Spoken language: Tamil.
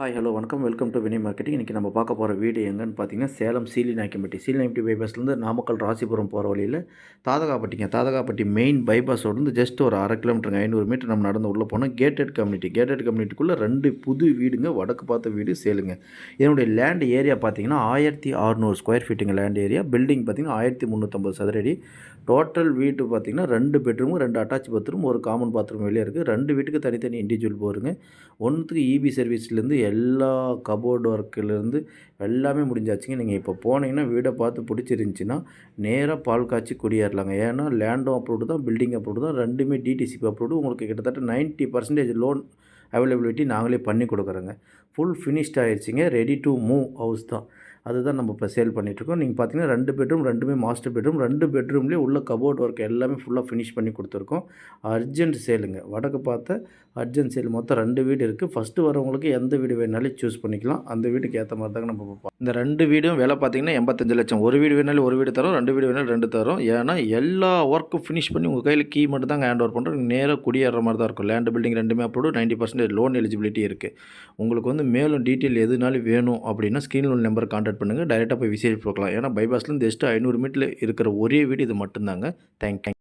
ஹாய் ஹலோ வணக்கம். வெல்கம் டு வினி மார்க்கெட்டிங் இன்றைக்கி நம்ம பார்க்க போகிற வீடு எங்கன்னு பார்த்தீங்கன்னா சேலம் சீலி நாய்க்கம்பட்டி சீலி நாய்க்கம்பட்டி பைபாஸ்லேருந்து நாமக்கல் ராசிபுரம் போகிற வழியில் தாதகாப்பட்டிங்க தாதகாப்பட்டி மெயின் பைபாஸோடு ஜஸ்ட் ஒரு அரை கிலோமீட்டருங்க ஐநூறு மீட்டர் நம்ம நடந்து உள்ளே போனால் கேட்டட் கம்யூனிட்டி கேட்டட் கம்யூனிட்டிக்குள்ளே ரெண்டு புது வீடுங்க. வடக்கு பார்த்த வீடு சேலுங்க. இதனுடைய லேண்ட் ஏரியா பார்த்தீங்கன்னா ஆயிரத்தி அறுநூறு ஸ்கொயர் ஃபீட்டுங்க லேண்ட் ஏரியா பில்டிங் பார்த்தீங்கன்னா ஆயிரத்தி முந்நூற்றம்பது சதுரடி. டோட்டல் வீட்டு பார்த்தீங்கன்னா ரெண்டு பெட்ரூமு ரெண்டு அட்டாச் பாத்ரூம் ஒரு காமன் பாத்ரூம் வெளியே இருக்குது ரெண்டு வீட்டுக்கு தனித்தனி இண்டிவிஜுவல் போருங்க. ஒன்றுத்துக்கு இபி சர்வீஸ்லேருந்து எல்லா கபோர்டு ஒர்க்கிலேருந்து எல்லாமே முடிஞ்சாச்சுங்க. நீங்கள் இப்போ போனீங்கன்னா வீடை பார்த்து பிடிச்சிருந்துச்சின்னா நேராக பால் காய்ச்சி குடியேறலாங்க. ஏன்னா லேண்டும் அப்ரூவ்டு தான் பில்டிங் அப்ரூவ்டு தான் ரெண்டுமே டிடிசிபி அப்ரூவ்டு உங்களுக்கு கிட்டத்தட்ட நைன்ட்டி பர்சன்டேஜ் லோன் அவைலபிலிட்டி நாங்களே பண்ணி கொடுக்குறோங்க. ஃபுல் ஃபினிஷ்ட் ஆகிடுச்சிங்க ரெடி டு மூவ் ஹவுஸ் தான். அதுதான் நம்ம இப்போ சேல் பண்ணிகிட்ருக்கோம் நீங்கள் பார்த்தீங்கன்னா ரெண்டு பெட்ரூம் ரெண்டுமே மாஸ்டர் பெட்ரூம் ரெண்டு பெட்ரூம்லேயே உள்ள கபோர்ட் ஒர்க் எல்லாமே ஃபுல்லாக ஃபினிஷ் பண்ணி கொடுத்துருக்கோம். அர்ஜென்ட் சேலுங்க வடக்கு பார்த்த அர்ஜென்ட் சேல் மொத்தம் ரெண்டு வீடு இருக்குது ஃபஸ்ட்டு வரவங்களுக்கு எந்த வீடு வேணாலும் சூஸ் பண்ணிக்கலாம். அந்த வீட்டுக்கு ஏற்ற மாதிரி தாங்க நம்ம பார்ப்போம். இந்த ரெண்டு வீடும் விலை பார்த்தீங்கன்னா எண்பத்தஞ்சு லட்சம். ஒரு வீடு வேணாலும் ஒரு வீடு தரோம். ரெண்டு வீடு வேணாலும் ரெண்டு தரோம். ஏன்னா எல்லா ஒர்க்கும் ஃபினிஷ் பண்ணி உங்கள் கையில் கீ மட்டும் தாங்க ஹேண்ட் ஓவர் பண்ணுறோம் நேராக குடியேற மாதிரி தான் இருக்கும். லேண்ட் பில்டிங் ரெண்டுமே அப்போது நைன்ட்டி பர்சன்டேஜ் லோன் எலிஜிபிலிட்டி இருக்குது உங்களுக்கு வந்து மேலும் டீட்டெயில் எதுனாலும் வேணும் அப்படின்னா ஸ்க்ரீன் லோன் நம்பர் கான்டாக்ட் பண்ணுங்கள் டைரெக்டாக போய் விசிட் பார்க்கலாம் ஏன்னா பைபாஸ்லேருந்து ஜஸ்ட் ஐநூறு மீட்டரில் இருக்கிற ஒரே வீடு இது மட்டும்தாங்க. தேங்க்யூ